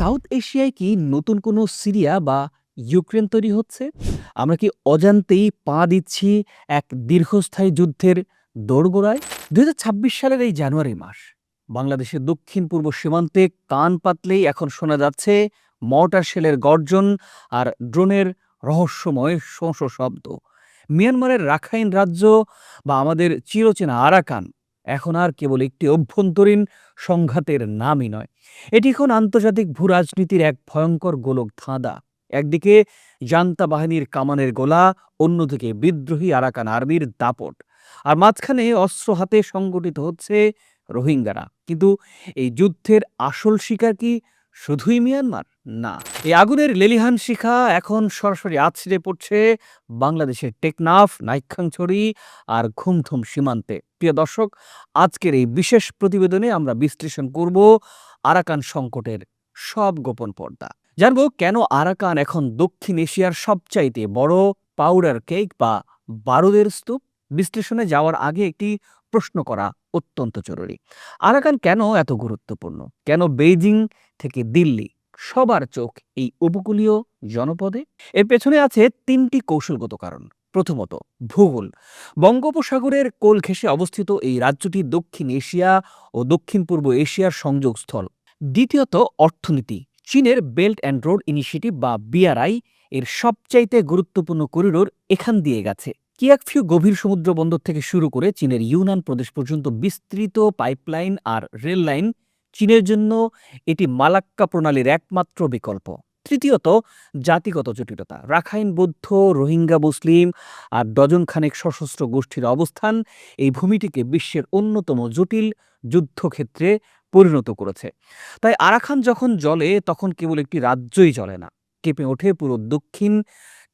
South এশিয়ায় কি নতুন কোনো সিরিয়া বা ইউক্রেন তৈরি হচ্ছে? আমরা কি অজান্তেই পা দিচ্ছি এক দীর্ঘস্থায়ী যুদ্ধের দোরগোড়ায়? দুই হাজার ছাব্বিশ সালের এই জানুয়ারি মাস, বাংলাদেশের দক্ষিণ পূর্ব সীমান্তে কান পাতলেই এখন শোনা যাচ্ছে মর্টার শেলের গর্জন আর ড্রোনের রহস্যময় শোঁ শব্দ। মিয়ানমারের রাখাইন রাজ্য বা আমাদের চিরচেনা আরাকান এখন আর কেবল একটি অভ্যন্তরীণ সংঘাতের নামই নয়। এটি এখন আন্তর্জাতিক ভূরাজনীতির এক ভয়ঙ্কর গোলক ধাঁধা। একদিকে জান্তা বাহিনীর কামানের গোলা, অন্যদিকে বিদ্রোহী আরাকান আর্মির দাপট। আর মাঝখানে অস্ত্র হাতে সংগঠিত হচ্ছে রোহিঙ্গারা। কিন্তু এই যুদ্ধের আসল শিকার কি? শুধুই মিয়ানমার? না। এই আগুনের লেলিহান শিখা এখন সরাসরি আছড়ে পড়ছে বাংলাদেশের টেকনাফ, নাইক্ষাংছড়ি আর ঘুমথুম সীমান্তে। প্রিয় দর্শক, আজকের এই বিশেষ প্রতিবেদনে আমরা বিশ্লেষণ করব আরাকান সংকটের সব গোপন পর্দা। জানব কেন আরাকান এখন দক্ষিণ এশিয়ার সবচাইতে বড় পাউডার কেক বা বারুদের স্তূপ? বিশ্লেষণে যাওয়ার আগে একটি প্রশ্ন করা অত্যন্ত জরুরি। আরাকান কেন এত গুরুত্বপূর্ণ? কেন বেইজিং থেকে দিল্লি? সবার চোখ এই উপকূলীয় জনপদে? এর পেছনে আছে তিনটি কৌশলগত কারণ। প্রথমত, ভূগোল। বঙ্গোপসাগরের কোল ঘেঁষে অবস্থিত এই রাজ্যটি দক্ষিণ এশিয়া ও দক্ষিণ পূর্ব এশিয়ার সংযোগস্থল। দ্বিতীয়ত, অর্থনীতি। চীনের বেল্ট অ্যান্ড রোড ইনিশিয়েটিভ বা বিআরআই এর সবচাইতে গুরুত্বপূর্ণ করিডোর এখান দিয়ে গেছে। কিয়াকফিউ গভীর সমুদ্র বন্দর থেকে শুরু করে চীনের ইউনান প্রদেশ পর্যন্ত বিস্তৃত পাইপলাইন আর রেল লাইন চীনের জন্য এটি মালাক্কা প্রণালীর একমাত্র বিকল্প। তৃতীয়ত, জাতিগত জটিলতা। রাখাইন বৌদ্ধ রোহিঙ্গা মুসলিম আর ডজন খানেক সশস্ত্র গোষ্ঠীর অবস্থান এই ভূমিটিকে বিশ্বের অন্যতম জটিল যুদ্ধক্ষেত্রে পরিণত করেছে। তাই আরাখান যখন জলে তখন কেবল একটি রাজ্যই জ্বলে না। কেঁপে ওঠে পুরো দক্ষিণ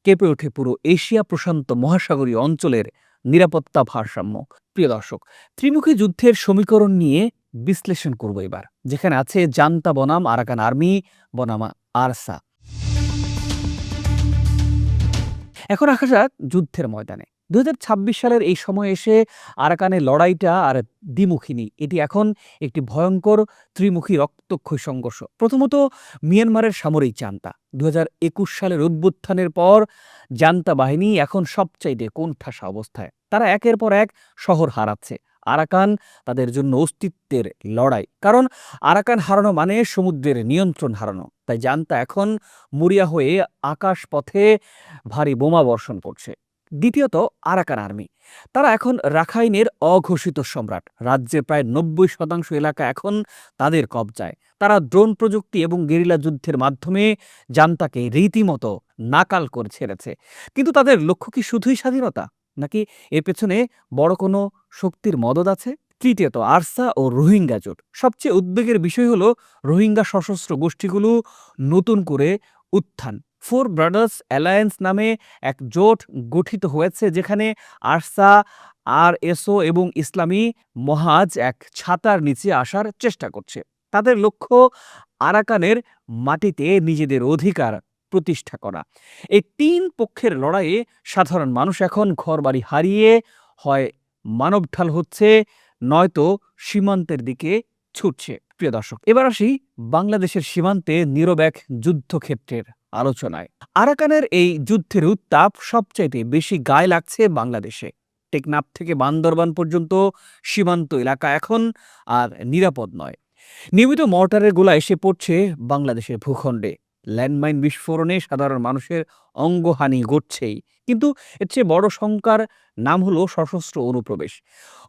কেঁপে ওঠে পুরো এশিয়া প্রশান্ত মহাসাগরীয় অঞ্চলের নিরাপত্তা ভারসাম্য। প্রিয় দর্শক, ত্রিমুখী যুদ্ধের সমীকরণ নিয়ে বিশ্লেষণ করব এবার, যেখানে আছে জান্তা বনাম, আরাকান আর্মি, বনামা আরসা। এখন আসা যাক যুদ্ধের ময়দানে। দুই হাজার ছাব্বিশ সালের এই সময় এসে আরাকানের লড়াইটা আর দ্বিমুখিনী। এটি এখন একটি ভয়ঙ্কর ত্রিমুখী রক্তক্ষয়ী সংঘর্ষ। প্রথমত মিয়ানমারের সামরিক জান্তা। দুই হাজার একুশ সালের উদ্বুত্থানের পর জান্তা বাহিনী এখন সবচাইতে কোণঠাসা অবস্থায়। তারা একের পর এক শহর হারাচ্ছে। আরাকান তাদের জন্য অস্তিত্বের লড়াই। কারণ আরাকান হারানো মানে সমুদ্রের নিয়ন্ত্রণ হারানো। তাই জানতা এখন মরিয়া হয়ে আকাশ পথে ভারী বোমা বর্ষণ করছে। দ্বিতীয়ত আরাকান আর্মি। তারা এখন রাখাইনের অঘোষিত সম্রাট। রাজ্যের প্রায় নব্বই শতাংশ এলাকা এখন তাদের কবজায়। তারা ড্রোন প্রযুক্তি এবং গেরিলা যুদ্ধের মাধ্যমে জান্তাকে রীতিমতো নাকাল করে ছেড়েছে। কিন্তু তাদের লক্ষ্য কি শুধুই স্বাধীনতা? নাকি এর পেছনে বড় কোনো শক্তির মদত আছে? তৃতীয়ত, আরসা ও রোহিঙ্গা জোট। সবচেয়ে উদ্বেগের বিষয় হলো রোহিঙ্গা সশস্ত্র গোষ্ঠীগুলো নতুন করে উত্থান। ফোর ব্রাদার্স অ্যালায়েন্স নামে এক জোট গঠিত হয়েছে, যেখানে আরসা আর এসও এবং ইসলামী মহাজ এক ছাতার নিচে আসার চেষ্টা করছে। তাদের লক্ষ্য আরাকানের মাটিতে নিজেদের অধিকার প্রতিষ্ঠা করা। এই তিন পক্ষের লড়াইয়ে সাধারণ মানুষ এখন ঘরবাড়ি হারিয়ে হয়, মানব ঢাল হচ্ছে, নয়তো সীমান্তের দিকে ছুটছে। প্রিয় দর্শক, এবার আসি বাংলাদেশের সীমান্তে নীরব এক যুদ্ধক্ষেত্রের আলোচনায়। আরাকানের এই যুদ্ধের উত্তাপ সবচাইতে বেশি গায়ে লাগছে বাংলাদেশে। টেকনাফ থেকে বান্দরবান পর্যন্ত সীমান্ত এলাকা এখন আর নিরাপদ নয়। নিয়মিত মর্টারের গোলা এসে পড়ছে বাংলাদেশের ভূখণ্ডে। ল্যান্ডমাইন বিস্ফোরণে সাধারণ মানুষের অঙ্গহানি ঘটছেই। কিন্তু এর চেয়ে বড় শঙ্কার নাম হলো সশস্ত্র অনুপ্রবেশ।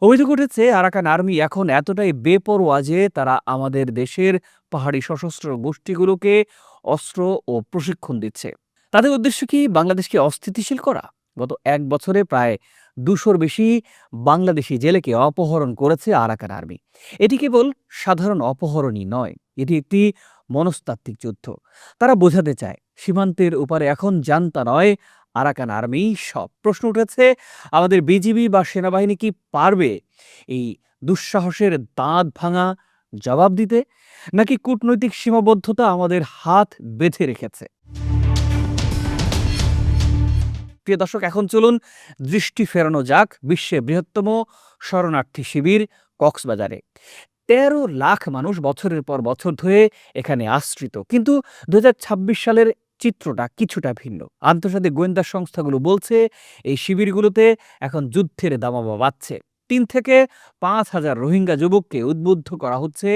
অভিযোগ উঠেছে, আরাকান আর্মি এখন এতটাই বেপরোয়া যে তারা আমাদের দেশের পাহাড়ি সশস্ত্র গোষ্ঠীগুলোকে অস্ত্র ও প্রশিক্ষণ দিচ্ছে। তাদের উদ্দেশ্য কি বাংলাদেশকে অস্থিতিশীল করা? গত এক বছরে প্রায় দুশোর বেশি বাংলাদেশি জেলেকে অপহরণ করেছে আরাকান আর্মি। এটি কেবল সাধারণ অপহরণই নয়, এটি একটি মনস্তাত্ত্বিক যুদ্ধ। তারা বোঝাতে চায়, সীমান্তের উপরে এখন জানতা নয় আরাকান আর্মি সব। প্রশ্ন উঠেছে, আমাদের বিজিবি বা সেনাবাহিনী কি পারবে এই দুঃসাহসের দাঁত ভাঙা জবাব দিতে, নাকি কূটনৈতিক সীমাবদ্ধতা আমাদের হাত বেঁধে রেখেছে? প্রিয় দর্শক, এখন চলুন দৃষ্টি ফেরানো যাক বিশ্বের বৃহত্তম শরণার্থী শিবির কক্সবাজারে। তেরো লাখ মানুষ বছরের পর বছর ধরে এখানে আশ্রিত। কিন্তু দু হাজার ছাব্বিশ সালের চিত্রটা কিছুটা ভিন্ন। আন্তর্জাতিক গোয়েন্দা সংস্থাগুলো বলছে, এই শিবিরগুলোতে এখন যুদ্ধের দামামা বাড়ছে। তিন থেকে পাঁচ হাজার রোহিঙ্গা যুবককে উদ্বুদ্ধ করা হচ্ছে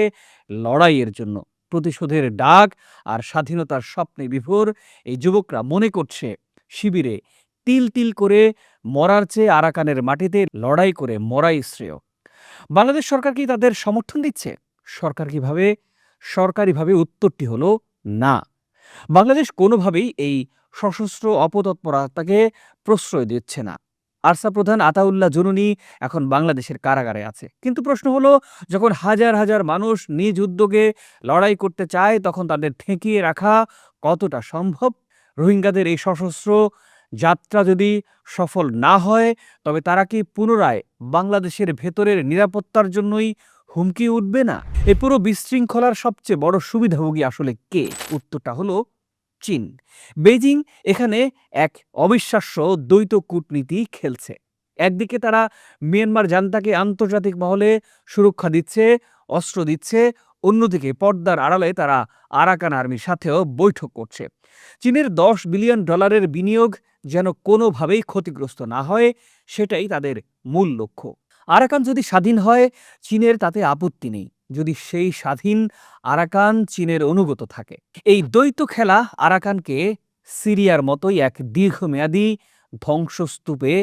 লড়াইয়ের জন্য। প্রতিশোধের ডাক আর স্বাধীনতার স্বপ্নে বিভোর এই যুবকরা মনে করছে শিবিরে তিল তিল করে মরার চেয়ে আরাকানের মাটিতে লড়াই করে মরাই শ্রেয়। বাংলাদেশ সরকার কি তাদের সমর্থন দিচ্ছে? সরকার কীভাবে? সরকারিভাবে উত্তরটি হলো না। বাংলাদেশ কোনোভাবেই এই সশস্ত্র অপতৎপরতাকে প্রশ্রয় দিচ্ছে না। আরসা প্রধান আতাউল্লাহ জুনুনি এখন বাংলাদেশের কারাগারে আছে। কিন্তু প্রশ্ন হলো, যখন হাজার হাজার মানুষ নিজ উদ্যোগে লড়াই করতে চায়, তখন তাদের ঠেকিয়ে রাখা কতটা সম্ভব? রোহিঙ্গাদের এই সশস্ত্র যাত্রা যদি সফল না হয়, তবে তারা কি পুনরায় বাংলাদেশের ভেতরের নিরাপত্তার জন্যই হুমকি উঠবে না? এই পুরো বিশৃঙ্খলার সবচেয়ে বড় সুবিধাভোগী আসলে কে? উত্তরটা হলো চীন। বেজিং এখানে এক অবিশ্বাস্য দ্বৈত কূটনীতি খেলছে। একদিকে তারা মিয়ানমার জান্তাকে আন্তর্জাতিক মহলে সুরক্ষা দিচ্ছে, অস্ত্র দিচ্ছে, অন্যদিকে পর্দার আড়ালে তারা আরাকান আর্মির সাথেও বৈঠক করছে। চীনের দশ বিলিয়ন ডলারের বিনিয়োগ যেন কোনোভাবেই ক্ষতিগ্রস্ত না হয়, সেটাই তাদের মূল লক্ষ্য। আরাকান যদি স্বাধীন হয়, চীনের তাতে আপত্তি নেই। যদি সেই স্বাধীন আরাকান চীনের অনুগত থাকে। এই দ্বৈত খেলা আরাকানকে সিরিয়ার মতোই এক দীর্ঘমেয়াদী ধ্বংসস্তূপে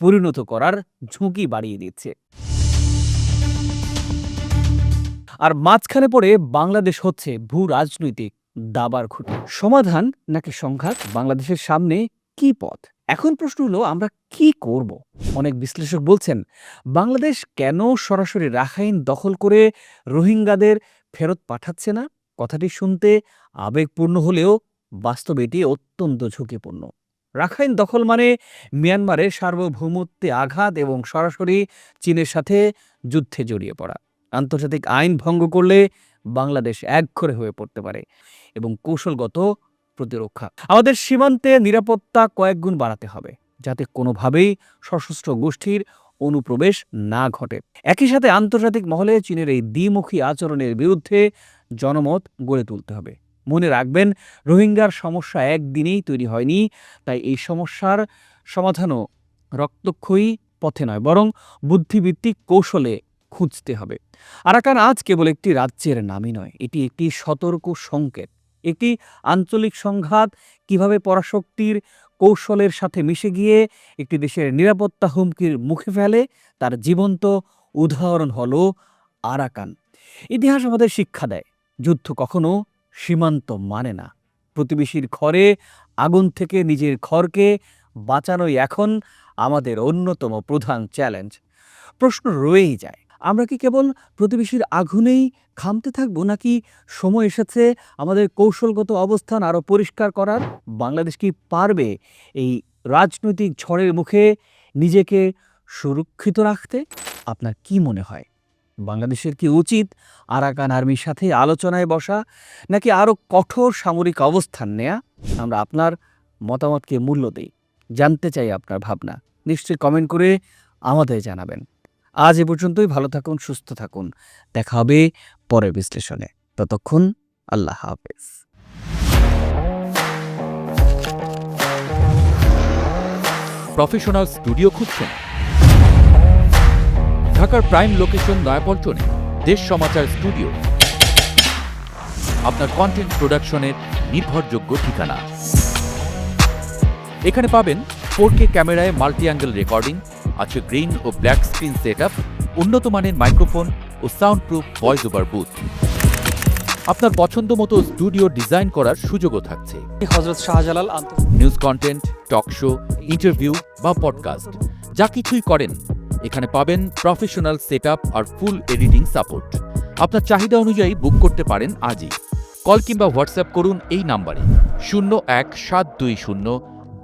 পরিণত করার ঝুঁকি বাড়িয়ে দিচ্ছে। আর মাঝখানে পড়ে বাংলাদেশ হচ্ছে ভূ রাজনৈতিক দাবার খুঁটি। সমাধান নাকি সংঘাত? বাংলাদেশের সামনে কি পথ? এখন প্রশ্ন হলো, আমরা কি করব? অনেক বিশ্লেষক বলছেন, বাংলাদেশ কেন সরাসরি রাখাইন দখল করে রোহিঙ্গাদের ফেরত পাঠাচ্ছে না? কথাটি শুনতে আবেগপূর্ণ হলেও বাস্তবে এটি অত্যন্ত ঝুঁকিপূর্ণ। রাখাইন দখল মানে মিয়ানমারের সার্বভৌমত্বে আঘাত এবং সরাসরি চীনের সাথে যুদ্ধে জড়িয়ে পড়া। আন্তর্জাতিক আইন ভঙ্গ করলে বাংলাদেশ একঘরে হয়ে পড়তে পারে এবং কৌশলগত প্রতিরক্ষা। আমাদের সীমান্তে নিরাপত্তা কয়েক গুণ বাড়াতে হবে, যাতে কোনোভাবেই সশস্ত্র গোষ্ঠীর অনুপ্রবেশ না ঘটে। একই সাথে আন্তর্জাতিক মহলে চীনের এই দ্বিমুখী আচরণের বিরুদ্ধে জনমত গড়ে তুলতে হবে। মনে রাখবেন, রোহিঙ্গার সমস্যা একদিনেই তৈরি হয়নি, তাই এই সমস্যার সমাধানও রক্তক্ষয়ী পথে নয়, বরং বুদ্ধিভিত্তিক কৌশলে খুঁজতে হবে। আরাকান আজ কেবল একটি রাজ্যের নামই নয়, এটি একটি সতর্ক সংকেত। একটি আঞ্চলিক সংঘাত, কীভাবে পরাশক্তির কৌশলের সাথে মিশে গিয়ে একটি দেশের নিরাপত্তা হুমকির মুখে ফেলে, তার জীবন্ত উদাহরণ হল আরাকান। ইতিহাস আমাদের শিক্ষা দেয়, যুদ্ধ কখনো সীমান্ত মানে না। প্রতিবেশীর ঘরে আগুন থেকে নিজের ঘরকে বাঁচানোই এখন আমাদের অন্যতম প্রধান চ্যালেঞ্জ। প্রশ্ন রয়েই যায় আমরা কি কেবল প্রতিবেশীর আগুনেই খামতে থাকব, নাকি সময় এসেছে আমাদের কৌশলগত অবস্থান আরও পরিষ্কার করার? বাংলাদেশ কি পারবে এই রাজনৈতিক ঝড়ের মুখে নিজেকে সুরক্ষিত রাখতে? আপনার কি মনে হয়? বাংলাদেশের কি উচিত আরাকান আর্মির সাথে আলোচনায় বসা, নাকি আরও কঠোর সামরিক অবস্থান নেয়া? আমরা আপনার মতামতকে মূল্য দিই। জানতে চাই আপনার ভাবনা। নিশ্চয়ই কমেন্ট করে আমাদের জানাবেন। আজ এ পর্যন্তই, ভালো থাকুন, সুস্থ থাকুন। দেখা হবে পরের বিশ্লেষণে। ততক্ষণ আল্লাহ হাফেজ। প্রফেশনাল স্টুডিও খুঁজছেন? ঢাকার প্রাইম লোকেশন নয়াপল্টনে দেশ সমাচার স্টুডিও। আপনার কন্টেন্ট প্রোডাকশনের নির্ভরযোগ্য ঠিকানা। এখানে পাবেন ফোর ক্যামেরায় মাল্টি অ্যাঙ্গেল রেকর্ডিং আছে গ্রিন ও ব্ল্যাক স্ক্রিন সেট আপ উন্নত মানের মাইক্রোফোন ও sound proof voice over booth আপনার পছন্দ মতো স্টুডিও ডিজাইন করার সুযোগও থাকছে। Hazrat Shahjalal news content talk show interview বা পডকাস্ট যা কিছুই করেন এখানে পাবেন প্রফেশনাল সেটআপ আর ফুল এডিটিং সাপোর্ট আপনার চাহিদা অনুযায়ী বুক করতে পারেন আজই। কল কিংবা হোয়াটসঅ্যাপ করুন এই নাম্বারে। শূন্য এক সাত দুই শূন্য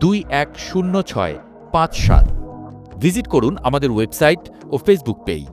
দুই এক শূন্য ছয় পাঁচ সাত। ভিজিট করুন আমাদের ওয়েবসাইট ও ফেসবুক পেজ।